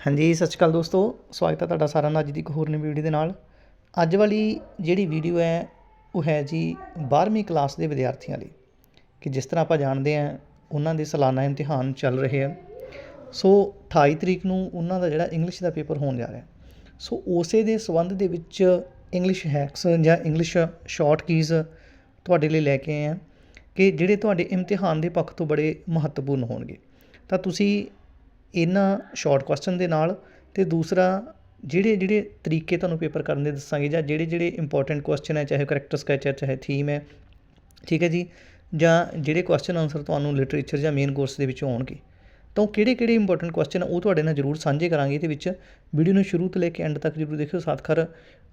ਹਾਂਜੀ, ਸਤਿ ਸ਼੍ਰੀ ਅਕਾਲ ਦੋਸਤੋ। ਸਵਾਗਤ ਹੈ ਤੁਹਾਡਾ ਸਾਰਿਆਂ ਦਾ ਅੱਜ ਦੀ ਇੱਕ ਹੋਰ ਨਵੀਂ ਵੀਡੀਓ ਦੇ ਨਾਲ। ਅੱਜ ਵਾਲੀ ਜਿਹੜੀ ਵੀਡੀਓ ਹੈ, ਉਹ ਹੈ ਜੀ 12ਵੀਂ ਕਲਾਸ ਦੇ ਵਿਦਿਆਰਥੀਆਂ ਲਈ। ਕਿ ਜਿਸ ਤਰ੍ਹਾਂ ਆਪਾਂ ਜਾਣਦੇ ਹਾਂ, ਉਹਨਾਂ ਦੇ ਸਾਲਾਨਾ ਇਮਤਿਹਾਨ ਚੱਲ ਰਹੇ ਆ ਸੋ 28 ਤਰੀਕ ਨੂੰ ਉਹਨਾਂ ਦਾ ਜਿਹੜਾ ਇੰਗਲਿਸ਼ ਦਾ ਪੇਪਰ ਹੋਣ ਜਾ ਰਿਹਾ। ਸੋ ਉਸੇ ਦੇ ਸੰਬੰਧ ਦੇ ਵਿੱਚ ਇੰਗਲਿਸ਼ ਹੈਕਸ ਜਾਂ ਇੰਗਲਿਸ਼ ਸ਼ਾਰਟ ਕੀਜ਼ ਤੁਹਾਡੇ ਲਈ ਲੈ ਕੇ ਆਏ ਆ ਕਿ ਜਿਹੜੇ ਤੁਹਾਡੇ ਇਮਤਿਹਾਨ ਦੇ ਪੱਖ ਤੋਂ ਬੜੇ ਮਹੱਤਵਪੂਰਨ ਹੋਣਗੇ। ਤਾਂ ਤੁਸੀਂ ਇਹਨਾਂ ਸ਼ਾਰਟ ਕੁਐਸਚਨ ਦੇ ਨਾਲ ਅਤੇ ਦੂਸਰਾ ਜਿਹੜੇ ਜਿਹੜੇ ਤਰੀਕੇ ਤੁਹਾਨੂੰ ਪੇਪਰ ਕਰਨ ਦੇ ਦੱਸਾਂਗੇ ਜਾਂ ਜਿਹੜੇ ਜਿਹੜੇ ਇੰਪੋਰਟੈਂਟ ਕੁਐਸਚਨ ਹੈ, ਚਾਹੇ ਕਰੈਕਟਰ ਸਕੈਚ ਹੈ, ਚਾਹੇ ਥੀਮ ਹੈ, ਠੀਕ ਹੈ ਜੀ? ਜਾਂ ਜਿਹੜੇ ਕੁਐਸਚਨ ਆਨਸਰ ਤੁਹਾਨੂੰ ਲਿਟਰੇਚਰ ਜਾਂ ਮੇਨ ਕੋਰਸ ਦੇ ਵਿੱਚੋਂ ਆਉਣਗੇ। ਤਾਂ ਉਹ ਕਿਹੜੇ ਕਿਹੜੇ ਇੰਪੋਰਟੈਂਟ ਕੁਐਸਚਨ ਉਹ ਤੁਹਾਡੇ ਨਾਲ ਜ਼ਰੂਰ ਸਾਂਝੇ ਕਰਾਂਗੇ, ਇਹਦੇ ਵਿੱਚ ਵੀਡੀਓ ਨੂੰ ਸ਼ੁਰੂ ਤੋਂ ਲੈ ਕੇ ਐਂਡ ਤੱਕ ਜ਼ਰੂਰ ਦੇਖਿਓ। ਸਾਥ ਖਰ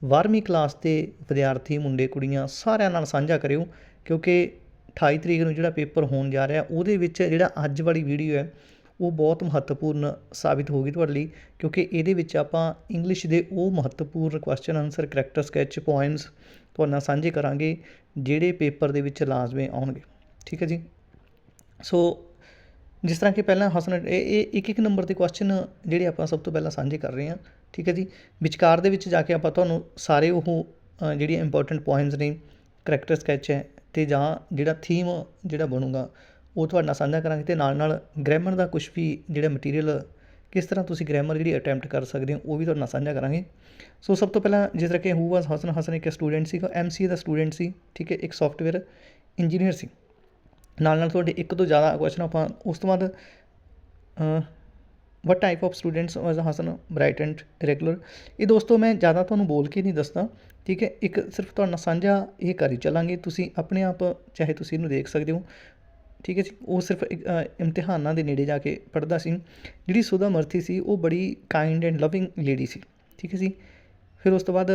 12ਵੀਂ ਕਲਾਸ ਦੇ ਵਿਦਿਆਰਥੀ, ਮੁੰਡੇ, ਕੁੜੀਆਂ ਸਾਰਿਆਂ ਨਾਲ ਸਾਂਝਾ ਕਰਿਓ, ਕਿਉਂਕਿ 28 ਤਰੀਕ ਨੂੰ ਜਿਹੜਾ ਪੇਪਰ ਹੋਣ ਜਾ ਰਿਹਾ, ਉਹਦੇ ਵਿੱਚ ਜਿਹੜਾ ਅੱਜ ਵਾਲੀ ਵੀਡੀਓ ਹੈ ਉਹ ਬਹੁਤ ਮਹੱਤਵਪੂਰਨ ਸਾਬਿਤ ਹੋਗੀ ਤੁਹਾਡੇ ਲਈ, ਕਿਉਂਕਿ ਇਹਦੇ ਵਿੱਚ ਆਪਾਂ ਇੰਗਲਿਸ਼ ਦੇ ਉਹ ਮਹੱਤਵਪੂਰਨ question answer character sketch points ਤੁਹਾਡੇ ਨਾਲ ਸਾਂਝੇ ਕਰਾਂਗੇ, ਜਿਹੜੇ ਪੇਪਰ ਦੇ ਵਿੱਚ ਲਾਜ਼ਮੀ ਆਉਣਗੇ। ਠੀਕ ਹੈ ਜੀ? ਸੋ ਜਿਸ ਤਰ੍ਹਾਂ ਕਿ ਪਹਿਲਾਂ ਹਸਨ, ਇਹ ਇਹ ਇੱਕ ਇੱਕ ਨੰਬਰ ਦੇ ਕੁਐਸਚਨ ਜਿਹੜੇ ਆਪਾਂ ਸਭ ਤੋਂ ਪਹਿਲਾਂ ਸਾਂਝੇ ਕਰ ਰਹੇ ਹਾਂ। ਠੀਕ ਹੈ ਜੀ? ਵਿਚਕਾਰ ਦੇ ਵਿੱਚ ਜਾ ਕੇ ਆਪਾਂ ਤੁਹਾਨੂੰ ਸਾਰੇ ਉਹ ਜਿਹੜੀਆਂ ਇੰਪੋਰਟੈਂਟ ਪੁਆਇੰਟਸ ਨੇ ਕਰੈਕਟਰ ਸਕੈਚ ਹੈ, ਤੇ ਜਾਂ ਜਿਹੜਾ ਥੀਮ ਜਿਹੜਾ ਬਣੂਗਾ ਉਹ ਤੁਹਾਡੇ ਨਾਲ ਸਾਂਝਾ ਕਰਾਂਗੇ ਤੇ ਨਾਲ ਨਾਲ ਗ੍ਰਾਮਰ ਦਾ ਕੁਝ ਵੀ ਜਿਹੜਾ ਮਟੀਰੀਅਲ ਕਿਸ ਤਰ੍ਹਾਂ ਤੁਸੀਂ ਗ੍ਰਾਮਰ ਜਿਹੜੀ ਅਟੈਂਪਟ ਕਰ ਸਕਦੇ ਹੋ, ਉਹ ਵੀ ਤੁਹਾਡੇ ਨਾਲ ਸਾਂਝਾ ਕਰਾਂਗੇ। ਸੋ ਸਭ ਤੋਂ ਪਹਿਲਾਂ ਜਿਸ ਤਰ੍ਹਾਂ ਕਿ ਹੂ ਵਾਸ ਹਸਨ ਹਸਨ ਇੱਕ ਸਟੂਡੈਂਟ ਸੀ ਐਮਸੀਏ ਦਾ ਸਟੂਡੈਂਟ ਸੀ, ਠੀਕ ਹੈ, ਇੱਕ ਸੌਫਟਵੇਅਰ ਇੰਜੀਨੀਅਰ ਸੀ। ਨਾਲ ਨਾਲ ਤੁਹਾਡੇ ਇੱਕ ਤੋਂ ਜ਼ਿਆਦਾ ਕੁਐਸਚਨ ਆਪਾਂ ਉਸ ਤੋਂ ਬਾਅਦ what type of students was Hasan bright and regular ਇਹ ਦੋਸਤੋ ਮੈਂ ਜ਼ਿਆਦਾ ਤੁਹਾਨੂੰ ਬੋਲ ਕੇ ਨਹੀਂ ਦੱਸਦਾ, ਠੀਕ ਹੈ, ਇੱਕ ਸਿਰਫ ਤੁਹਾਡੇ ਨਾਲ ਸਾਂਝਾ ਇਹ ਕਰੀ ਚੱਲਾਂਗੇ। ਤੁਸੀਂ ਆਪਣੇ ਆਪ ਚਾਹੇ ਤੁਸੀਂ ਇਹਨੂੰ ਦੇਖ ਸਕਦੇ ਹੋ ਠੀਕ ਹੈ ਜੀ ਉਹ ਸਿਰਫ ਇੱਕ, ਇਮਤਿਹਾਨਾਂ ਦੇ ਨੇੜੇ ਜਾ ਕੇ ਪੜ੍ਹਦਾ ਸੀ। ਜਿਹੜੀ ਸੁਧਾ ਮਰਥੀ ਸੀ ਉਹ ਬੜੀ ਕਾਇੰਡ ਐਂਡ ਲਵਿੰਗ ਲੇਡੀ ਸੀ। ਠੀਕ ਹੈ ਜੀ ਫਿਰ ਉਸ ਤੋਂ ਬਾਅਦ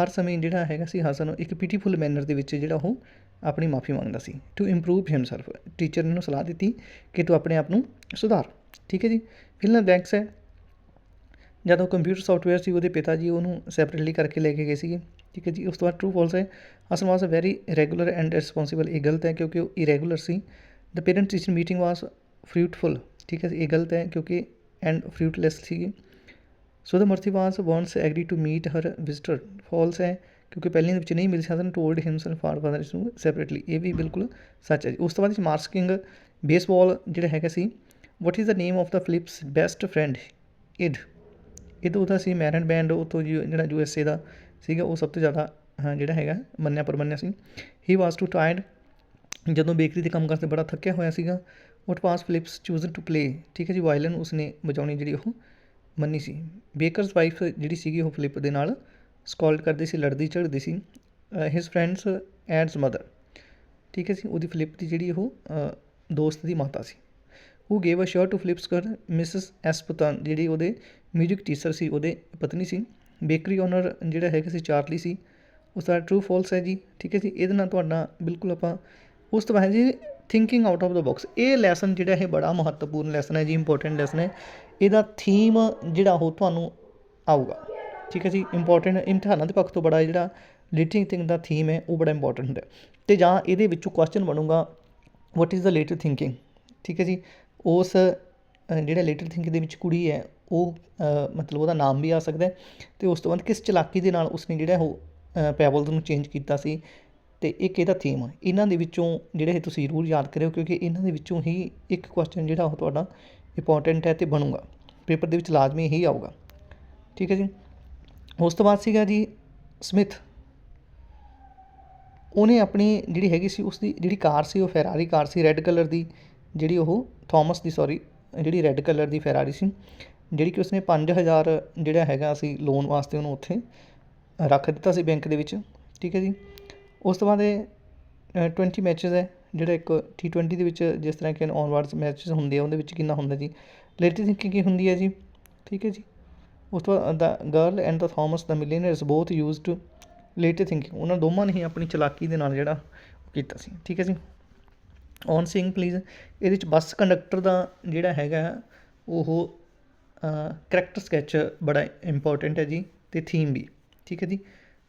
ਹਰ ਸਮੇਂ ਜਿਹੜਾ ਹੈਗਾ ਸੀ ਹਸਨ ਇੱਕ ਪਿਟੀਫੁਲ ਮੈਨਰ ਦੇ ਵਿੱਚ ਜਿਹੜਾ ਉਹ ਆਪਣੀ ਮਾਫੀ ਮੰਗਦਾ ਸੀ। ਟੂ ਇੰਪਰੂਵ ਹਿਮਸੈਲਫ ਟੀਚਰ ਨੇ ਉਹਨੂੰ ਸਲਾਹ ਦਿੱਤੀ ਕਿ ਤੂੰ ਆਪਣੇ ਆਪ ਨੂੰ ਸੁਧਾਰ। ਠੀਕ ਹੈ ਜੀ ਫਿਲਨ ਬੈਂਕਸ ਹੈ। ਜਦੋਂ ਕੰਪਿਊਟਰ ਸੌਫਟਵੇਅਰ ਸੀ ਉਹਦੇ ਪਿਤਾ ਜੀ ਉਹਨੂੰ ਸੈਪਰੇਟਲੀ ਕਰਕੇ ਲੈ ਕੇ ਗਏ ਸੀਗੇ। ਠੀਕ ਹੈ ਜੀ ਉਸ ਤੋਂ ਬਾਅਦ ਟਰੂ ਫਾਲਸ ਹੈ। Hasan was a very regular and responsible ਇਹ ਗਲਤ ਹੈ ਕਿਉਂਕਿ ਉਹ irregular C. The parent teacher meeting was fruitful ਠੀਕ ਹੈ ਇਹ ਗਲਤ ਹੈ ਕਿਉਂਕਿ ਐਂਡ ਫਰੂਟਲੈਸ ਸੀਗੀ so the ਮਰਥੀ was wants agree to meet her visitor false ਹੈ ਕਿਉਂਕਿ ਪਹਿਲੇ ਦੇ ਵਿੱਚ ਨਹੀਂ ਮਿਲ ਸਕਦਾ ਟੋਲਡ ਐਂਡ ਫਾਰ ਫਾਦਰ ਨੂੰ ਸੈਪਰੇਟਲੀ ਇਹ ਵੀ ਬਿਲਕੁਲ ਸੱਚ ਹੈ ਜੀ ਉਸ ਤੋਂ ਬਾਅਦ ਇਸ ਮਾਰਸਕਿੰਗ ਬੇਸਬਾਲ ਜਿਹੜਾ ਹੈਗਾ ਸੀ what is the name of the Philip's best friend ਇਡ ਇਹ ਉਹਦਾ ਸੀ ਮੈਰਨ ਬੈਂਡ ਉਹ ਤੋਂ ਜਿਹੜਾ ਯੂ ਐਸ ਏ ਦਾ ਸੀਗਾ ਉਹ ਸਭ ਤੋਂ ਜ਼ਿਆਦਾ ਜਿਹੜਾ ਹੈਗਾ ਮੰਨਿਆ ਪਰਮੰਨਿਆ ਸੀ ਹੀ ਵਾਸ ਟੂ ਟਾਇਰਡ ਜਦੋਂ ਬੇਕਰੀ ਦੇ ਕੰਮ ਕਰਦੇ ਬੜਾ ਥੱਕਿਆ ਹੋਇਆ ਸੀਗਾ what pass Philips chosen to play ਠੀਕ ਹੈ ਜੀ ਵਾਇਲਨ ਉਸਨੇ ਵਜਾਉਣੀ ਜਿਹੜੀ ਉਹ ਮੰਨੀ ਸੀ। ਬੇਕਰਸ ਵਾਈਫ ਜਿਹੜੀ ਸੀਗੀ ਉਹ ਫਿਲਿਪ ਦੇ ਨਾਲ ਸਕਾਲਡ ਕਰਦੀ ਸੀ, ਲੜਦੀ ਝੜਦੀ ਸੀ। ਹਿਸ ਫਰੈਂਡਸ ਐਡਸ ਮਦਰ ਠੀਕ ਹੈ ਜੀ, ਉਹਦੀ ਫਿਲਿਪ ਦੀ ਜਿਹੜੀ ਉਹ ਦੋਸਤ ਦੀ ਮਾਤਾ ਸੀ। ਉਹ gave a shirt to Philips ਕਰ ਮਿਸਿਸ ਐਸਪਤਨ ਜਿਹੜੀ ਉਹਦੇ 뮤직 ਟੀਚਰ ਸੀ, ਉਹਦੇ ਪਤਨੀ ਸੀ। ਬੇਕਰੀ ਓਨਰ ਜਿਹੜਾ ਹੈਗਾ ਸੀ ਚਾਰਲੀ ਸੀ। ਉਸ ਦਾ ਟਰੂ ਫਾਲਸ ਹੈ ਜੀ। ਠੀਕ ਹੈ ਜੀ, ਇਹਦੇ ਨਾਲ ਤੁਹਾਡਾ ਬਿਲਕੁਲ ਆਪਾਂ ਉਸ ਤੋਂ ਬਾਅਦ ਜੀ thinking out of the box ਇਹ ਲੈਸਨ ਜਿਹੜਾ ਇਹ ਬੜਾ ਮਹੱਤਵਪੂਰਨ ਲੈਸਨ ਹੈ ਜੀ ਇੰਪੋਰਟੈਂਟ ਲੈਸਨ ਹੈ। ਇਹਦਾ ਥੀਮ ਜਿਹੜਾ ਉਹ ਤੁਹਾਨੂੰ ਆਊਗਾ। ਠੀਕ ਹੈ ਜੀ ਇੰਪੋਰਟੈਂਟ ਇਮਤਿਹਾਨਾਂ ਦੇ ਪੱਖ ਤੋਂ ਬੜਾ ਜਿਹੜਾ ਲੀਟਿੰਗ ਥਿੰਕ ਦਾ ਥੀਮ ਹੈ, ਉਹ ਬੜਾ ਇੰਪੋਰਟੈਂਟ ਹੈ। ਤੇ ਜਾਂ ਇਹਦੇ ਵਿੱਚੋਂ ਕੁਐਸਚਨ ਬਣੂਗਾ what is the lateral thinking ਠੀਕ ਹੈ ਜੀ, ਉਸ ਜਿਹੜਾ ਲੇਟਰ ਥਿੰਕਿੰਗ ਦੇ ਵਿੱਚ ਕੁੜੀ ਹੈ, ਉਹ ਮਤਲਬ ਉਹਦਾ ਨਾਮ ਵੀ ਆ ਸਕਦਾ ਹੈ। ਤੇ ਉਸ ਤੋਂ ਬਾਅਦ ਕਿਸ ਚਲਾਕੀ ਦੇ ਨਾਲ ਉਸਨੇ ਜਿਹੜਾ ਉਹ ਪੈਬਲ ਨੂੰ ਚੇਂਜ ਕੀਤਾ ਸੀ ਅਤੇ ਇੱਕ ਇਹਦਾ ਥੀਮ ਇਹਨਾਂ ਦੇ ਵਿੱਚੋਂ ਜਿਹੜੇ ਇਹ ਤੁਸੀਂ ਜ਼ਰੂਰ ਯਾਦ ਕਰਿਓ, ਕਿਉਂਕਿ ਇਹਨਾਂ ਦੇ ਵਿੱਚੋਂ ਹੀ ਇੱਕ ਕੁਐਸਚਨ ਜਿਹੜਾ ਉਹ ਤੁਹਾਡਾ ਇੰਪੋਰਟੈਂਟ ਹੈ ਅਤੇ ਬਣੂਗਾ। ਪੇਪਰ ਦੇ ਵਿੱਚ ਲਾਜ਼ਮੀ ਹੀ ਆਊਗਾ। ਠੀਕ ਹੈ ਜੀ? ਉਸ ਤੋਂ ਬਾਅਦ ਸੀਗਾ ਜੀ ਸਮਿਥ ਉਹਨੇ ਆਪਣੀ ਜਿਹੜੀ ਹੈਗੀ ਸੀ ਉਸ ਦੀ ਜਿਹੜੀ ਕਾਰ ਸੀ, ਉਹ ਫੈਰਾਰੀ ਕਾਰ ਸੀ ਰੈੱਡ ਕਲਰ ਦੀ, ਜਿਹੜੀ ਉਹ ਥਾਮਸ ਦੀ ਸੌਰੀ ਜਿਹੜੀ ਰੈੱਡ ਕਲਰ ਦੀ ਫੈਰਾਰੀ ਸੀ, ਜਿਹੜੀ ਕਿ ਉਸਨੇ 5000 ਜਿਹੜਾ ਹੈਗਾ ਸੀ ਲੋਨ ਵਾਸਤੇ ਉਹਨੂੰ ਉੱਥੇ ਰੱਖ ਦਿੱਤਾ ਸੀ ਬੈਂਕ ਦੇ ਵਿੱਚ। ਠੀਕ ਹੈ ਜੀ? ਉਸ ਤੋਂ ਬਾਅਦ ਇਹ ਟਵੈਂਟੀ ਮੈਚਿਸ ਹੈ, ਜਿਹੜਾ ਇੱਕ T20 ਦੇ ਵਿੱਚ ਜਿਸ ਤਰ੍ਹਾਂ ਕਿ ਔਨਵਰਡਸ ਮੈਚਿਸ ਹੁੰਦੇ ਆ, ਉਹਦੇ ਵਿੱਚ ਕਿੰਨਾ ਹੁੰਦਾ ਜੀ? ਲੇਟਰ ਥਿੰਕਿੰਗ ਕੀ ਹੁੰਦੀ ਹੈ ਜੀ? ਠੀਕ ਹੈ ਜੀ? ਉਸ ਤੋਂ ਬਾਅਦ the girl and the Thomas the millionaires both used lateral thinking ਉਹਨਾਂ ਦੋਵਾਂ ਨੇ ਹੀ ਆਪਣੀ ਚਲਾਕੀ ਦੇ ਨਾਲ ਜਿਹੜਾ ਉਹ ਕੀਤਾ ਸੀ। ਠੀਕ ਹੈ ਜੀ? ਔਨ ਸਿੰਗ ਪਲੀਜ਼ ਇਹਦੇ ਵਿੱਚ ਬੱਸ ਕੰਡਕਟਰ ਦਾ ਜਿਹੜਾ ਹੈਗਾ, ਉਹ ਕਰੈਕਟਰ ਸਕੈਚ ਬੜਾ ਇੰਪੋਰਟੈਂਟ ਹੈ ਜੀ, ਤੇ ਥੀਮ ਵੀ। ਠੀਕ ਹੈ ਜੀ?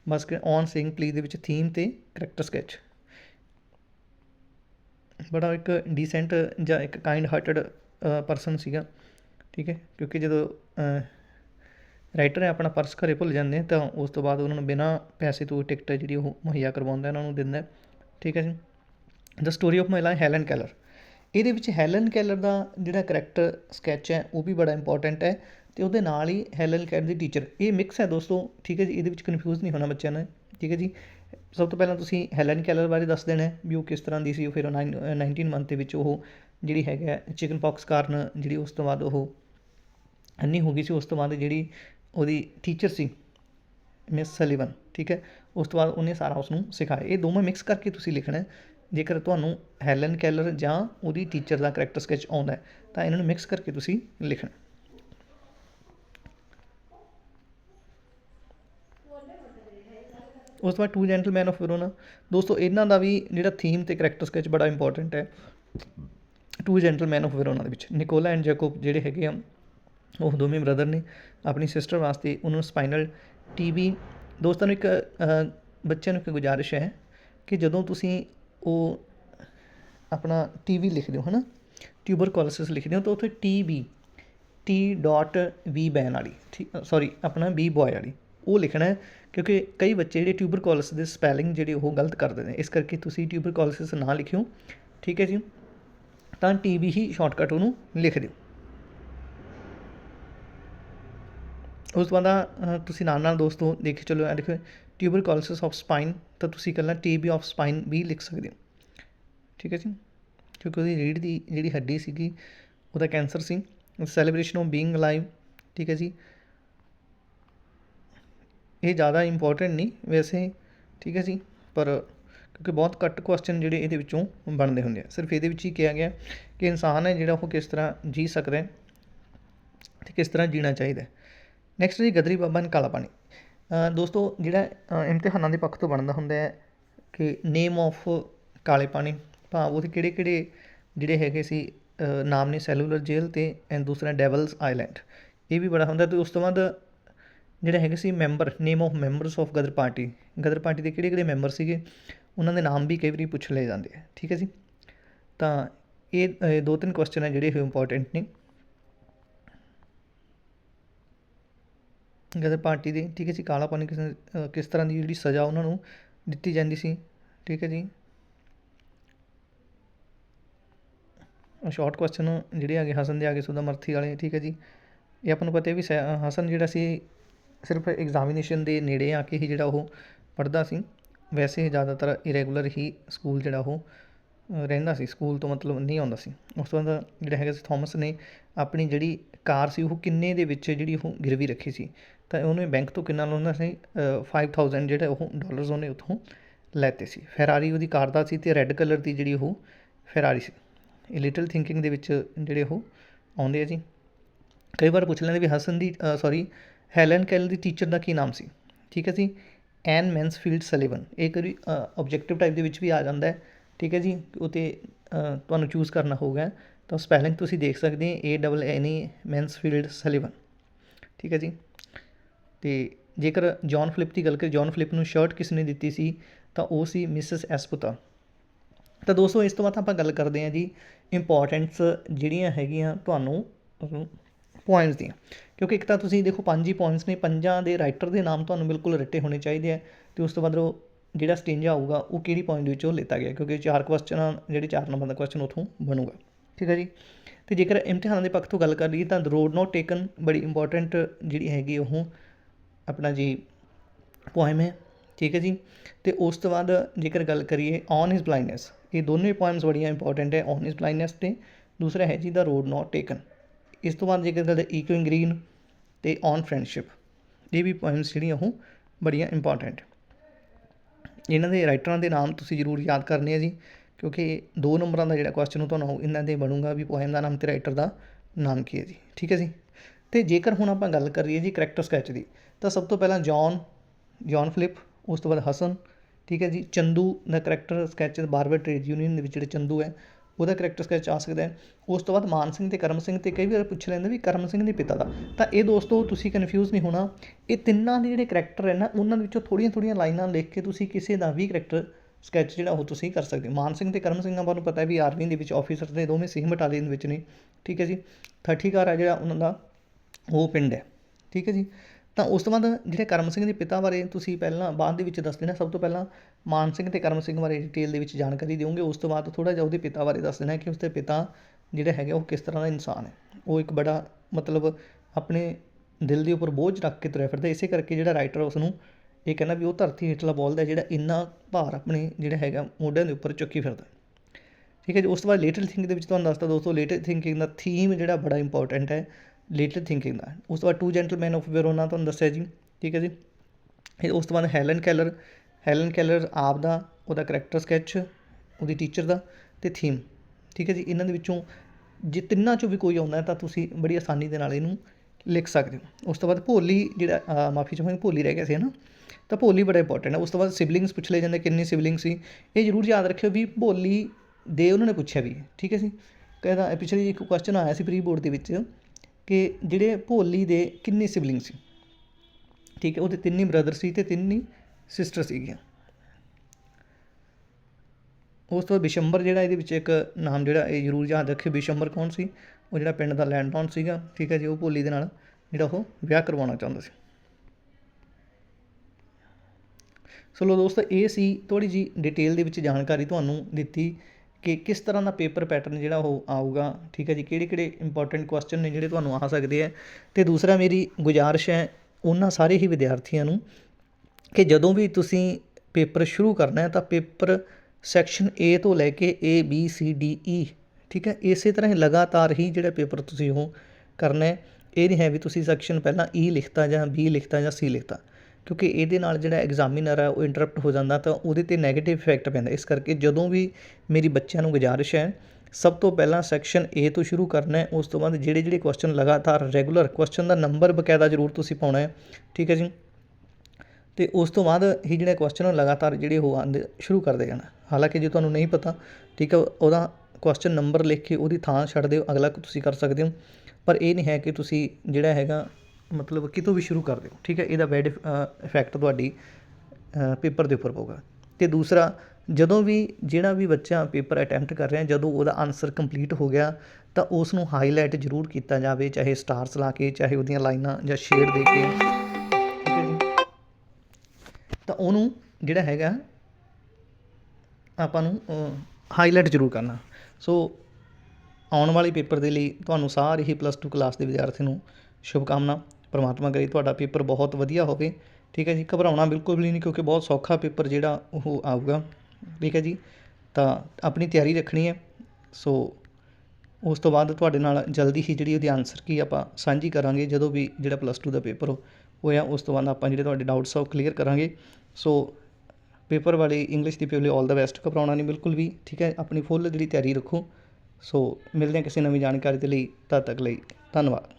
ਬਸ ਔਨ ਸਿੰਗ ਪਲੀਜ਼ ਦੇ ਵਿੱਚ ਥੀਮ ਤੇ ਕਰੈਕਟਰ ਸਕੈਚ ਬੜਾ ਇੱਕ ਡੀਸੈਂਟ ਜਾਂ ਇੱਕ ਕਾਈਂਡ ਹਾਰਟਡ ਪਰਸਨ ਸੀਗਾ, ਠੀਕ ਹੈ? ਕਿਉਂਕਿ ਜਦੋਂ ਰਾਈਟਰ ਹੈ, ਆਪਣਾ ਪਰਸ ਘਰੇ ਭੁੱਲ ਜਾਂਦੇ ਤਾਂ ਉਸ ਤੋਂ ਬਾਅਦ ਉਹਨਾਂ ਨੂੰ ਬਿਨਾਂ ਪੈਸੇ ਤੋਂ ਟਿਕਟ ਜਿਹੜੀ ਉਹ ਮੁਹੱਈਆ ਕਰਵਾਉਂਦਾ, ਉਹਨਾਂ ਨੂੰ ਦਿੰਦਾ ਠੀਕ ਹੈ ਜੀ? The story of my life Helen Keller ਇਹਦੇ ਵਿੱਚ ਹੈਲਨ ਕੈਲਰ ਦਾ ਜਿਹੜਾ ਕਰੈਕਟਰ ਸਕੈਚ ਹੈ, ਉਹ ਵੀ ਬੜਾ ਇੰਪੋਰਟੈਂਟ ਹੈ ਅਤੇ ਉਹਦੇ ਨਾਲ ਹੀ ਹੈਲਨ ਕੈਲਰ ਦੀ ਟੀਚਰ ਇਹ ਮਿਕਸ ਹੈ ਦੋਸਤੋ, ਠੀਕ ਹੈ ਜੀ? ਇਹਦੇ ਵਿੱਚ ਕਨਫਿਊਜ਼ ਨਹੀਂ ਹੋਣਾ ਬੱਚਿਆਂ ਨੇ, ਠੀਕ ਹੈ ਜੀ? ਸਭ ਤੋਂ ਪਹਿਲਾਂ ਤੁਸੀਂ ਹੈਲਨ ਕੈਲਰ ਬਾਰੇ ਦੱਸ ਦੇਣਾ ਵੀ ਉਹ ਕਿਸ ਤਰ੍ਹਾਂ ਦੀ ਸੀ, ਉਹ ਫਿਰ 19 ਮੰਥ ਦੇ ਵਿੱਚ ਉਹ ਜਿਹੜੀ ਹੈਗਾ ਚਿਕਨ ਪੌਕਸ ਕਾਰਨ ਜਿਹੜੀ ਉਸ ਤੋਂ ਬਾਅਦ ਉਹ ਅੰਨੀ ਹੋ ਗਈ ਸੀ, ਉਸ ਤੋਂ ਬਾਅਦ ਜਿਹੜੀ ਉਹਦੀ ਟੀਚਰ ਸੀ ਮਿਸ ਸਲੀਵਨ ਠੀਕ ਹੈ? ਉਸ ਤੋਂ ਬਾਅਦ ਉਹਨੇ ਸਾਰਾ ਉਸ ਨੂੰ ਸਿਖਾਇਆ। ਇਹ ਦੋਵੇਂ ਮਿਕਸ ਕਰਕੇ ਤੁਸੀਂ ਲਿਖਣਾ ਜੇਕਰ ਤੁਹਾਨੂੰ ਹੈਲਨ ਕੈਲਰ ਜਾਂ ਉਹਦੀ ਟੀਚਰ ਦਾ ਕਰੈਕਟਰ ਸਕੈਚ ਆਉਂਦਾ ਤਾਂ ਇਹਨਾਂ ਨੂੰ ਮਿਕਸ ਕਰਕੇ ਤੁਸੀਂ ਲਿਖਣਾ ਉਸ ਤੋਂ ਬਾਅਦ ਟੂ ਜੈਂਟਲਮੈਨ ਆਫ ਵਰੋਨਾ ਦੋਸਤੋ, ਇਹਨਾਂ ਦਾ ਵੀ ਜਿਹੜਾ ਥੀਮ ਤੇ ਕਰੈਕਟਰ ਸਕੈਚ ਬੜਾ ਇੰਪੋਰਟੈਂਟ ਹੈ। ਟੂ ਜੈਂਟਲਮੈਨ ਆਫ ਵਰੋਨਾ ਦੇ ਵਿੱਚ। ਨਿਕੋਲਾ ਐਂਡ ਜੈਕੋਬ ਜਿਹੜੇ ਹੈਗੇ ਆ, ਉਹ ਦੋਵੇਂ ਬ੍ਰਦਰ ਨੇ ਆਪਣੀ ਸਿਸਟਰ ਵਾਸਤੇ ਉਹਨਾਂ ਨੂੰ ਸਪਾਈਨਲ ਟੀਬੀ ਦੋਸਤਾਂ ਨੂੰ ਇੱਕ ਬੱਚਿਆਂ ਨੂੰ ਇੱਕ ਗੁਜ਼ਾਰਿਸ਼ ਹੈ ਕਿ ਜਦੋਂ ਤੁਸੀਂ ਉਹ ਆਪਣਾ ਟੀਵੀ ਲਿਖਦੇ ਹੋ, ਹਨਾ? ਟਿਊਬਰਕਲੋਸਿਸ ਲਿਖਦੇ ਹੋ, ਤਾਂ ਉੱਥੇ ਟੀਬੀ ਟੀ ਡਾਟ ਵੀ ਬੈਨ ਵਾਲੀ, ਠੀਕ ਸੌਰੀ ਆਪਣਾ ਬੀ ਬॉय ਵਾਲੀ। ਉਹ ਲਿਖਣਾ ਹੈ, ਕਿਉਂਕਿ ਕਈ ਬੱਚੇ ਜਿਹੜੇ ਟਿਊਬਰਕਲੋਸਿਸ ਦੇ ਸਪੈਲਿੰਗ ਜਿਹੜੇ ਉਹ ਗਲਤ ਕਰਦੇ ਨੇ, ਇਸ ਕਰਕੇ ਤੁਸੀਂ ਟਿਊਬਰਕਲੋਸਿਸ ਨਾ ਲਿਖਿਓ, ਠੀਕ ਹੈ ਜੀ? ਤਾਂ ਟੀਬੀ ਹੀ ਸ਼ਾਰਟਕਟ ਉਹਨੂੰ ਲਿਖ ਦਿਓ। ਉਸ ਤੋਂ ਬਾਅਦ ਤੁਸੀਂ ਨਾਲ ਨਾਲ ਦੋਸਤੋ ਦੇਖ ਚਲੋ, ਇਹ ਦੇਖੋ ਟਿਊਬਰਕਲੋਸਿਸ ਆਫ ਸਪਾਈਨ ਤਾਂ ਤੁਸੀਂ ਇਕੱਲਾ ਟੀਬੀ ਆਫ ਸਪਾਈਨ ਵੀ ਲਿਖ ਸਕਦੇ ਹੋ। ਠੀਕ ਹੈ ਜੀ? ਕਿਉਂਕਿ ਉਹਦੀ ਰੀੜ ਦੀ ਜਿਹੜੀ ਹੱਡੀ ਸੀਗੀ, ਉਹਦਾ ਕੈਂਸਰ ਸੀ ਸੈਲੀਬ੍ਰੇਸ਼ਨ ਆਫ ਬੀਇੰਗ ਅਲਾਈਵ ਠੀਕ ਹੈ ਜੀ? ਇਹ ਜ਼ਿਆਦਾ ਇੰਪੋਰਟੈਂਟ ਨਹੀਂ ਵੈਸੇ, ਠੀਕ ਹੈ ਜੀ, ਪਰ ਕਿਉਂਕਿ ਬਹੁਤ ਘੱਟ ਕੁਐਸਚਨ ਜਿਹੜੇ ਇਹਦੇ ਵਿੱਚੋਂ ਬਣਦੇ ਹੁੰਦੇ ਆ। ਸਿਰਫ ਇਹਦੇ ਵਿੱਚ ਹੀ ਕਿਹਾ ਗਿਆ ਕਿ ਇਨਸਾਨ ਹੈ ਜਿਹੜਾ ਉਹ ਕਿਸ ਤਰ੍ਹਾਂ ਜੀ ਸਕਦਾ ਹੈ ਤੇ ਕਿਸ ਤਰ੍ਹਾਂ ਜੀਣਾ ਚਾਹੀਦਾ ਹੈ। ਨੈਕਸਟ ਜੀ ਗਦਰੀ ਬਾਬਾ ਨੇ ਕਾਲਾ ਪਾਣੀ। ਦੋਸਤੋ, ਜਿਹੜਾ ਇਮਤਿਹਾਨਾਂ ਦੇ ਪੱਖ ਤੋਂ ਬਣਦਾ ਹੁੰਦਾ ਹੈ ਕਿ ਨੇਮ ਆਫ ਕਾਲੇ ਪਾਣੀ ਭਾਵ ਉਹਦੇ ਕਿਹੜੇ ਕਿਹੜੇ ਜਿਹੜੇ ਹੈਗੇ ਸੀ ਨਾਮ ਨੇ, ਸੈਲੂਲਰ ਜੇਲ੍ਹ ਤੇ ਐਂਡ ਦੂਸਰਾ ਡੈਵਲਸ ਆਈਲੈਂਡ। ਇਹ ਵੀ ਬੜਾ ਹੁੰਦਾ ਤੇ ਉਸ ਤੋਂ ਬਾਅਦ ਜਿਹੜੇ ਹੈਗੇ ਸੀ member name of members of Ghadar party Ghadar party ਦੇ ਕਿਹੜੇ ਕਿਹੜੇ ਮੈਂਬਰ ਸੀਗੇ, ਉਹਨਾਂ ਦੇ ਨਾਮ ਵੀ ਕਈ ਵਾਰੀ ਪੁੱਛ ਲਏ ਜਾਂਦੇ ਆ, ਠੀਕ ਹੈ ਜੀ? ਤਾਂ ਇਹ ਦੋ ਤਿੰਨ ਕੁਐਸਚਨ ਹੈ ਜਿਹੜੇ ਇੰਪੋਰਟੈਂਟ ਨੇ। ਗਦਰ ਪਾਰਟੀ ਦੇ, ਠੀਕ ਹੈ ਜੀ ਕਾਲਾ ਪਾਣੀ ਕਿਸ ਕਿਸ ਤਰ੍ਹਾਂ ਦੀ ਜਿਹੜੀ ਸਜ਼ਾ ਉਹਨਾਂ ਨੂੰ ਦਿੱਤੀ ਜਾਂਦੀ ਸੀ, ਠੀਕ ਹੈ ਜੀ? ਸ਼ਾਰਟ ਕੁਐਸਚਨ ਜਿਹੜੇ ਹੈਗੇ ਹਸਨ ਦੇ ਆਗੇ ਸੁਦਾ ਮਰਥੀ ਵਾਲੇ, ਠੀਕ ਹੈ ਜੀ? ਇਹ ਆਪਾਂ ਨੂੰ ਪਤਾ ਹੈ ਵੀ ਸੈ- ਹਸਨ ਜਿਹੜਾ ਸੀ ਸਿਰਫ ਐਗਜ਼ਾਮੀਨੇਸ਼ਨ ਦੇ ਨੇੜੇ ਆ ਕੇ ਹੀ ਜਿਹੜਾ ਉਹ ਪੜ੍ਹਦਾ ਸੀ ਵੈਸੇ ਜ਼ਿਆਦਾਤਰ ਇਰੈਗੂਲਰ ਹੀ ਸਕੂਲ ਜਿਹੜਾ ਉਹ ਰਹਿੰਦਾ ਸੀ ਸਕੂਲ ਤੋਂ ਮਤਲਬ ਨਹੀਂ ਆਉਂਦਾ ਸੀ। ਉਸ ਤੋਂ ਬਾਅਦ ਜਿਹੜਾ ਹੈਗਾ ਸੀ ਥਾਮਸ ਨੇ ਆਪਣੀ ਜਿਹੜੀ ਕਾਰ ਸੀ ਉਹ ਕਿੰਨੇ ਦੇ ਵਿੱਚ ਜਿਹੜੀ ਉਹ ਗਿਰਵੀ ਰੱਖੀ ਸੀ ਤਾਂ ਉਹਨੇ ਬੈਂਕ ਤੋਂ ਕਿੰਨਾ ਲਾਉਂਦਾ ਸੀ? ਅ, 5000 ਜਿਹੜਾ ਉਹ ਡਾਲਰਸ ਉਹਨੇ ਉੱਥੋਂ ਲੈਤੇ ਸੀ। ਫੈਰਾਰੀ ਉਹਦੀ ਕਾਰ ਦਾ ਸੀ ਤੇ ਰੈੱਡ ਕਲਰ ਦੀ ਜਿਹੜੀ ਉਹ ਫੈਰਾਰੀ ਸੀ। ਇਹ ਲਿਟਲ ਥਿੰਕਿੰਗ ਦੇ ਵਿੱਚ ਜਿਹੜੇ ਉਹ ਆਉਂਦੇ ਆ ਜੀ। ਕਈ ਵਾਰ ਪੁੱਛ ਲੈਂਦੇ ਵੀ ਹਸਨ ਦੀ ਸੌਰੀ ਹੈਲਨ ਕੈਲ ਦੀ ਟੀਚਰ ਦਾ ਕੀ ਨਾਮ ਸੀ? ਠੀਕ ਹੈ ਜੀ। Anne Mansfield Sullivan. ਇਹ ਕਰੀ ਆਬਜੈਕਟਿਵ ਟਾਈਪ ਦੇ ਵਿੱਚ ਵੀ ਆ ਜਾਂਦਾ ਹੈ। ਠੀਕ ਹੈ ਜੀ। ਉਹ 'ਤੇ ਤੁਹਾਨੂੰ ਚੂਜ਼ ਕਰਨਾ ਹੋਊਗਾ। ਤਾਂ ਸਪੈਲਿੰਗ ਤੁਸੀਂ ਦੇਖ ਸਕਦੇ ਹੋ। A double N E Mansfield Sullivan. ਠੀਕ ਹੈ ਜੀ। ਤੇ ਜੇਕਰ ਜੌਨ ਫਲਿਪ ਦੀ ਗੱਲ ਕਰੀਏ ਜੌਨ ਫਲਿਪ ਨੂੰ ਸ਼ਰਟ ਕਿਸ ਨੇ ਦਿੱਤੀ ਸੀ? ਤਾਂ ਉਹ ਸੀ ਮਿਸਿਸ ਐਸਪੁਤਾ ਤਾਂ ਦੋਸਤੋ, ਇਸ ਤੋਂ ਬਾਅਦ ਆਪਾਂ ਗੱਲ ਕਰਦੇ ਹਾਂ ਜੀ। ਇੰਪੋਰਟੈਂਟਸ ਜਿਹੜੀਆਂ ਹੈਗੀਆਂ ਤੁਹਾਨੂੰ ਪੁਆਇੰਟਸ ਦੀਆਂ। ਕਿਉਂਕਿ ਇੱਕ ਤਾਂ ਤੁਸੀਂ ਦੇਖੋ ਪੰਜ ਹੀ ਪੁਆਇੰਟਸ ਨੇ, ਪੰਜਾਂ ਦੇ ਰਾਈਟਰ ਦੇ ਨਾਮ ਤੁਹਾਨੂੰ ਬਿਲਕੁਲ ਰੱਟੇ ਹੋਣੇ ਚਾਹੀਦੇ ਆ ਤੇ ਉਸ ਤੋਂ ਬਾਅਦ ਉਹ ਜਿਹੜਾ ਸਟੇਂਜਾ ਆਊਗਾ, ਉਹ ਕਿਹੜੀ ਪੁਆਇੰਟ ਵਿੱਚੋਂ ਲਿੱਤਾ ਗਿਆ, ਕਿਉਂਕਿ ਚਾਰ ਕੁਐਸਚਨ ਜਿਹੜੇ ਚਾਰ ਨੰਬਰ ਦਾ ਕੁਐਸਚਨ ਉਥੋਂ ਬਣੂਗਾ। ਠੀਕ ਹੈ ਜੀ? ਤੇ ਜੇਕਰ ਇਮਤਿਹਾਨਾਂ ਦੇ ਪੱਖ ਤੋਂ ਗੱਲ ਕਰ ਲਈਏ ਤਾਂ ਰੋਡ ਨੋਟ ਟੇਕਨ ਬੜੀ ਇੰਪੋਰਟੈਂਟ ਜਿਹੜੀ ਹੈਗੀ ਉਹ ਆਪਣਾ ਜੀ ਪੋਇਮ ਹੈ। ਠੀਕ ਹੈ ਜੀ? ਤੇ ਉਸ ਤੋਂ ਬਾਅਦ ਜੇਕਰ ਗੱਲ ਕਰੀਏ ਔਨ ਹਿਸ ਬਲਾਈਂਡਨੈਸ ਇਹ ਦੋਨੇ ਪੋਇਮਸ ਬੜੀਆਂ ਇੰਪੋਰਟੈਂਟ ਹੈ ਔਨ ਹਿਸ ਬਲਾਈਂਡਨੈਸ ਤੇ। ਦੂਸਰਾ ਹੈ ਜੀ ਦਾ ਰੋਡ ਨੋਟ ਟੇਕਨ ਇਸ ਤੋਂ ਬਾਅਦ ਜੇਕਰ ਗੱਲ ਇਕੁਇੰਗ ਗ੍ਰੀਨ ਤੇ ਔਨ ਫਰੈਂਡਸ਼ਿਪ ਇਹ ਵੀ ਪੋਇਮਸ ਜਿਹੜੀਆਂ ਉਹ ਬੜੀਆਂ ਇੰਪੋਰਟੈਂਟ ਇਹਨਾਂ ਦੇ ਰਾਈਟਰਾਂ ਦੇ ਨਾਮ ਤੁਸੀਂ ਜ਼ਰੂਰ ਯਾਦ ਕਰਨੇ ਆ ਜੀ, ਕਿਉਂਕਿ ਦੋ ਨੰਬਰਾਂ ਦਾ ਜਿਹੜਾ ਕੁਐਸਚਨ ਉਹ ਤੁਹਾਨੂੰ ਇਹਨਾਂ ਦੇ ਬਣੂਗਾ ਵੀ ਪੋਇਮ ਦਾ ਨਾਮ ਤੇ ਰਾਈਟਰ ਦਾ ਨਾਮ ਕੀ ਹੈ ਜੀ, ਠੀਕ ਹੈ ਜੀ? ਤੇ ਜੇਕਰ ਹੁਣ ਆਪਾਂ ਗੱਲ ਕਰੀਏ ਜੀ ਕਰੈਕਟਰ ਸਕੈਚ ਦੀ, ਤਾਂ ਸਭ ਤੋਂ ਪਹਿਲਾਂ ਜੌਨ ਜੌਨ ਫਲਿਪ ਉਸ ਤੋਂ ਬਾਅਦ ਹਸਨ ਠੀਕ ਹੈ ਜੀ? ਚੰਦੂ ਦਾ character sketch barber trade union ਦੇ ਵਿੱਚ ਜਿਹੜੇ ਚੰਦੂ ਹੈ ਉਹਦਾ ਕਰੈਕਟਰ ਸਕੈਚ ਆ ਸਕਦਾ ਉਸ ਤੋਂ ਬਾਅਦ ਮਾਨ ਸਿੰਘ ਤੇ ਕਰਮ ਸਿੰਘ ਤੇ ਕਈ ਵਾਰ ਪੁੱਛ ਲੈਂਦੇ ਵੀ ਕਰਮ ਸਿੰਘ ਦੇ ਪਿਤਾ ਦਾ। ਤਾਂ ਇਹ ਦੋਸਤੋ ਤੁਸੀਂ ਕਨਫਿਊਜ਼ ਨਹੀਂ ਹੋਣਾ। ਇਹ ਤਿੰਨਾਂ ਦੇ ਜਿਹੜੇ ਕਰੈਕਟਰ ਹੈ ਨਾ, ਉਹਨਾਂ ਦੇ ਵਿੱਚੋਂ ਥੋੜੀਆਂ ਥੋੜੀਆਂ ਲਾਈਨਾਂ ਲਿਖ ਕੇ ਤੁਸੀਂ ਕਿਸੇ ਦਾ ਵੀ ਕਰੈਕਟਰ ਸਕੈਚ ਜਿਹੜਾ ਉਹ ਤੁਸੀਂ ਕਰ ਸਕਦੇ ਹੋ। ਮਾਨ ਸਿੰਘ ਤੇ ਕਰਮ ਸਿੰਘ ਆਪਾਂ ਨੂੰ ਪਤਾ ਹੈ ਵੀ ਆਰਮੀ ਦੇ ਵਿੱਚ ਆਫੀਸਰ ਦੇ ਦੋਵੇਂ ਸਿੰਘ ਬਟਾਲੀਅਨ ਵਿੱਚ ਨੇ। ਠੀਕ ਹੈ ਜੀ? 30 ਘਰ ਹੈ ਜਿਹੜਾ ਉਹਨਾਂ ਦਾ, ਉਹ ਪਿੰਡ ਹੈ। ਠੀਕ ਹੈ ਜੀ? ਤਾਂ ਉਸ ਤੋਂ ਬਾਅਦ ਜਿਹੜੇ ਕਰਮ ਸਿੰਘ ਦੇ ਪਿਤਾ ਬਾਰੇ ਤੁਸੀਂ ਪਹਿਲਾਂ ਬਾਅਦ ਦੇ ਵਿੱਚ ਦੱਸ ਦੇਣਾ ਸਭ ਤੋਂ ਪਹਿਲਾਂ ਮਾਨ ਸਿੰਘ ਤੇ ਕਰਮ ਸਿੰਘ ਬਾਰੇ ਡਿਟੇਲ ਦੇ ਵਿੱਚ ਜਾਣਕਾਰੀ ਦਿਓਗੇ, ਉਸ ਤੋਂ ਬਾਅਦ ਥੋੜ੍ਹਾ ਜਿਹਾ ਉਹਦੇ ਪਿਤਾ ਬਾਰੇ ਦੱਸ ਦੇਣਾ ਕਿ ਉਸਦੇ ਪਿਤਾ ਜਿਹੜਾ ਹੈਗਾ ਉਹ ਕਿਸ ਤਰ੍ਹਾਂ ਦਾ ਇਨਸਾਨ ਹੈ। ਉਹ ਇੱਕ ਬੜਾ ਮਤਲਬ ਆਪਣੇ ਦਿਲ ਦੇ ਉੱਪਰ ਬੋਝ ਰੱਖ ਕੇ ਤੁਰਿਆ ਫਿਰਦਾ, ਇਸੇ ਕਰਕੇ ਜਿਹੜਾ ਰਾਈਟਰ ਉਸ ਨੂੰ ਇਹ ਕਹਿੰਦਾ ਵੀ ਉਹ ਧਰਤੀ ਹੇਠਲਾ ਬੋਲਦਾ ਜਿਹੜਾ ਇੰਨਾ ਭਾਰ ਆਪਣੇ ਜਿਹੜਾ ਹੈਗਾ ਮੋਢਿਆਂ ਦੇ ਉੱਪਰ ਚੁੱਕੀ ਫਿਰਦਾ। ਠੀਕ ਹੈ ਜੀ, ਉਸ ਤੋਂ ਬਾਅਦ ਲੇਟਰ ਥਿੰਕਿੰਗ ਦੇ ਵਿੱਚ ਤੁਹਾਨੂੰ ਦੱਸਦਾ ਦੋਸਤੋ ਲੇਟਰ ਥਿੰਕਿੰਗ ਦਾ ਥੀਮ ਜਿਹੜਾ ਬੜਾ ਇੰਪੋਰਟੈਂਟ ਹੈ ਲਿਟਲ ਥਿੰਕਿੰਗ ਦਾ। ਉਸ ਤੋਂ ਬਾਅਦ ਟੂ ਜੈਂਟਲਮੈਨ ਆਫ ਵੇਰੋਨਾ ਤੁਹਾਨੂੰ ਦੱਸਿਆ ਜੀ, ਠੀਕ ਹੈ ਜੀ। ਫਿਰ ਉਸ ਤੋਂ ਬਾਅਦ ਹੈਲਨ ਕੈਲਰ ਹੈਲਨ ਕੈਲਰ ਆਪ ਦਾ, ਉਹਦਾ ਕਰੈਕਟਰ ਸਕੈਚ ਉਹਦੀ ਟੀਚਰ ਦਾ ਤੇ ਥੀਮ ਠੀਕ ਹੈ ਜੀ। ਇਹਨਾਂ ਦੇ ਵਿੱਚੋਂ ਜੇ ਤਿੰਨਾਂ ਚੋਂ ਵੀ ਕੋਈ ਆਉਂਦਾ ਤਾਂ ਤੁਸੀਂ ਬੜੀ ਆਸਾਨੀ ਦੇ ਨਾਲ ਇਹਨੂੰ ਲਿਖ ਸਕਦੇ ਹੋ। ਉਸ ਤੋਂ ਬਾਅਦ ਭੋਲੀ ਜਿਹੜਾ ਮਾਫੀ ਚਾਹਾਂਗੇ, ਭੋਲੀ ਰਹਿ ਗਿਆ ਸੀ ਨਾ ਤਾਂ ਭੋਲੀ ਬੜਾ ਇੰਪੋਰਟੈਂਟ ਹੈ। ਉਸ ਤੋਂ ਬਾਅਦ ਸਿਬਲਿੰਗਸ ਪੁੱਛ ਲਏ ਜਾਂਦੇ ਕਿੰਨੀ ਸਿਬਲਿੰਗ ਸੀ। ਇਹ ਜ਼ਰੂਰ ਯਾਦ ਰੱਖਿਓ ਵੀ ਭੋਲੀ ਦੇ ਉਹਨਾਂ ਨੇ ਪੁੱਛਿਆ ਵੀ ਠੀਕ ਹੈ ਜੀ। ਕਹਿੰਦਾ ਪਿਛਲੀ ਇੱਕ ਕੁਐਸਚਨ ਆਇਆ ਸੀ ਪ੍ਰੀ ਬੋਰਡ ਦੇ ਵਿੱਚ। ਕਿ ਜਿਹੜੇ ਭੋਲੀ ਦੇ ਕਿੰਨੀ ਸਿਬਲਿੰਗ ਸੀ। ਠੀਕ ਹੈ, ਉਹਦੇ ਤਿੰਨ ਹੀ ਬ੍ਰਦਰ ਸੀ ਤੇ ਤਿੰਨ ਹੀ ਸਿਸਟਰ ਸੀਗੀਆਂ। ਉਸ ਤੋਂ ਬਾਅਦ ਬਿਸ਼ੰਬਰ ਜਿਹੜਾ ਇਹਦੇ ਵਿੱਚ ਇੱਕ ਨਾਮ ਜਿਹੜਾ ਇਹ ਜ਼ਰੂਰ ਯਾਦ ਰੱਖਿਓ, ਬਿਸ਼ੰਬਰ ਕੌਣ ਸੀ? ਉਹ ਜਿਹੜਾ ਪਿੰਡ ਦਾ ਲੈਂਡਲੌਰਡ ਸੀਗਾ। ਠੀਕ ਹੈ ਜੀ, ਉਹ ਭੋਲੀ ਦੇ ਨਾਲ ਜਿਹੜਾ ਉਹ ਵਿਆਹ ਕਰਵਾਉਣਾ ਚਾਹੁੰਦਾ ਸੀ। ਸੋ ਲੋ ਦੋਸਤੋ, ਇਹ ਸੀ ਥੋੜੀ ਜੀ ਡਿਟੇਲ ਦੇ ਵਿੱਚ ਜਾਣਕਾਰੀ ਤੁਹਾਨੂੰ ਦਿੱਤੀ। ਕਿ ਕਿਸ ਤਰ੍ਹਾਂ ਦਾ ਪੇਪਰ ਪੈਟਰਨ ਜਿਹੜਾ ਉਹ ਆਊਗਾ, ਠੀਕ ਹੈ ਜੀ? ਕਿਹੜੇ ਕਿਹੜੇ ਇੰਪੋਰਟੈਂਟ ਕੁਐਸਚਨ ਨੇ ਜਿਹੜੇ ਤੁਹਾਨੂੰ ਆ ਸਕਦੇ ਆ ਤੇ ਦੂਸਰਾ ਮੇਰੀ ਗੁਜ਼ਾਰਿਸ਼ ਹੈ ਉਹਨਾਂ ਸਾਰੇ ਹੀ ਵਿਦਿਆਰਥੀਆਂ ਨੂੰ ਕਿ ਜਦੋਂ ਵੀ ਤੁਸੀਂ ਪੇਪਰ ਸ਼ੁਰੂ ਕਰਨਾ ਹੈ ਤਾਂ ਪੇਪਰ ਸੈਕਸ਼ਨ A ਤੋਂ ਲੈ ਕੇ A, B, C, D E ਠੀਕ ਹੈ? ਇਸੇ ਤਰ੍ਹਾਂ ਹੀ ਲਗਾਤਾਰ ਹੀ ਜਿਹੜਾ ਪੇਪਰ ਤੁਸੀਂ ਉਹ ਕਰਨਾ ਹੈ, ਇਹ ਨਹੀਂ ਹੈ ਵੀ ਤੁਸੀਂ ਸੈਕਸ਼ਨ ਪਹਿਲਾਂ E ਲਿਖਤਾ ਜਾਂ B ਲਿਖਤਾ ਜਾਂ C ਲਿਖਤਾ। ਕਿਉਂਕਿ ਇਹਦੇ ਨਾਲ ਜਿਹੜਾ ਐਗਜ਼ਾਮੀਨਰ ਹੈ ਉਹ ਇੰਟਰਪਟ ਹੋ ਜਾਂਦਾ ਤਾਂ ਉਹਦੇ ਤੇ ਨੈਗੇਟਿਵ ਇਫੈਕਟ ਪੈਂਦਾ। ਇਸ ਕਰਕੇ ਜਦੋਂ ਵੀ ਮੇਰੀ ਬੱਚਿਆਂ ਨੂੰ ਗੁਜ਼ਾਰਿਸ਼ ਹੈ, ਸਭ ਤੋਂ ਪਹਿਲਾਂ ਸੈਕਸ਼ਨ A ਤੋਂ ਸ਼ੁਰੂ ਕਰਨਾ ਹੈ। ਉਸ ਤੋਂ ਬਾਅਦ ਜਿਹੜੇ ਜਿਹੜੇ ਕੁਐਸਚਨ ਲਗਾਤਾਰ ਰੈਗੂਲਰ ਕੁਐਸਚਨ ਦਾ ਨੰਬਰ ਬਕਾਇਦਾ ਜ਼ਰੂਰ ਤੁਸੀਂ ਪਾਉਣਾ ਹੈ। ਠੀਕ ਹੈ ਜੀ? ਤੇ ਉਸ ਤੋਂ ਬਾਅਦ ਇਹ ਜਿਹੜੇ ਕੁਐਸਚਨ ਲਗਾਤਾਰ ਜਿਹੜੇ ਉਹ ਆਉਂਦੇ, ਸ਼ੁਰੂ ਕਰਦੇ ਜਾਣਾ। ਹਾਲਾਂਕਿ ਜੇ ਤੁਹਾਨੂੰ ਨਹੀਂ ਪਤਾ, ਠੀਕ ਹੈ, ਉਹਦਾ ਕੁਐਸਚਨ ਨੰਬਰ ਲਿਖ ਕੇ ਉਹਦੀ ਥਾਂ ਛੱਡ ਦਿਓ, ਅਗਲਾ ਤੁਸੀਂ ਕਰ ਸਕਦੇ ਹੋ। ਪਰ ਇਹ ਨਹੀਂ ਹੈ ਕਿ ਤੁਸੀਂ ਜਿਹੜਾ ਹੈਗਾ ਮਤਲਬ ਕਿਤੋਂ ਵੀ ਸ਼ੁਰੂ ਕਰ ਦਿਓ, ਠੀਕ ਹੈ? ਇਹਦਾ ਬੈਡ ਇਫੈਕਟ ਤੁਹਾਡੀ ਪੇਪਰ ਦੇ ਉੱਪਰ ਪਊਗਾ। ਤੇ ਦੂਸਰਾ, ਜਦੋਂ ਵੀ ਜਿਹੜਾ ਵੀ ਬੱਚਾ ਪੇਪਰ ਅਟੈਂਪਟ ਕਰ ਰਿਹਾ, ਜਦੋਂ ਉਹਦਾ ਆਨਸਰ ਕੰਪਲੀਟ ਹੋ ਗਿਆ, ਤਾਂ ਉਸ ਨੂੰ ਹਾਈਲਾਈਟ ਜ਼ਰੂਰ ਕੀਤਾ ਜਾਵੇ, ਚਾਹੇ ਸਟਾਰਸ ਲਾ ਕੇ, ਚਾਹੇ ਉਹਦੀਆਂ ਲਾਈਨਾਂ ਜਾਂ ਸ਼ੇਡ ਦੇ ਕੇ। ਠੀਕ ਹੈ ਜੀ? ਤਾਂ ਉਹਨੂੰ ਜਿਹੜਾ ਹੈਗਾ, ਆਪਾਂ ਨੂੰ ਹਾਈਲਾਈਟ ਜ਼ਰੂਰ ਕਰਨਾ। ਸੋ, ਆਉਣ ਵਾਲੇ ਪੇਪਰ ਦੇ ਲਈ ਤੁਹਾਨੂੰ ਸਾਰੇ ਹੀ ਪਲੱਸ 2 ਕਲਾਸ ਦੇ ਵਿਦਿਆਰਥੀ ਨੂੰ ਸ਼ੁਭਕਾਮਨਾ। ਪਰਮਾਤਮਾ ਕਰੇ ਤੁਹਾਡਾ ਪੇਪਰ ਬਹੁਤ ਵਧੀਆ ਹੋਵੇ। ਠੀਕ ਹੈ ਜੀ, ਘਬਰਾਉਣਾ ਬਿਲਕੁਲ ਵੀ ਨਹੀਂ ਕਿਉਂਕਿ ਬਹੁਤ ਸੌਖਾ ਪੇਪਰ ਜਿਹੜਾ ਉਹ ਆਊਗਾ। ਠੀਕ ਹੈ ਜੀ, ਤਾਂ ਆਪਣੀ ਤਿਆਰੀ ਰੱਖਣੀ ਹੈ। ਸੋ ਉਸ ਤੋਂ ਬਾਅਦ ਤੁਹਾਡੇ ਨਾਲ ਜਲਦੀ ਹੀ ਜਿਹੜੀ ਉਹਦੀ ਆਨਸਰ ਕੀ ਆਪਾਂ ਸਾਂਝੀ ਕਰਾਂਗੇ, ਜਦੋਂ ਵੀ ਜਿਹੜਾ ਪਲੱਸ 2 ਦਾ ਪੇਪਰ ਹੋਇਆ, ਉਸ ਤੋਂ ਬਾਅਦ ਆਪਾਂ ਜਿਹੜੇ ਤੁਹਾਡੇ ਡਾਊਟਸ ਆ ਉਹ ਕਲੀਅਰ ਕਰਾਂਗੇ। ਸੋ ਪੇਪਰ ਵਾਲੀ ਇੰਗਲਿਸ਼ ਦੀ ਪੇਪਰ ਲਈ ਆਲ ਦਾ ਬੈਸਟ ਘਬਰਾਉਣਾ ਨਹੀਂ ਬਿਲਕੁਲ ਵੀ। ਠੀਕ ਹੈ, ਆਪਣੀ ਫੁੱਲ ਜਿਹੜੀ ਤਿਆਰੀ ਰੱਖੋ। ਸੋ ਮਿਲਦੇ ਹਾਂ ਕਿਸੇ ਨਵੀਂ ਜਾਣਕਾਰੀ ਦੇ ਲਈ, ਤਦ ਤੱਕ ਲਈ ਧੰਨਵਾਦ।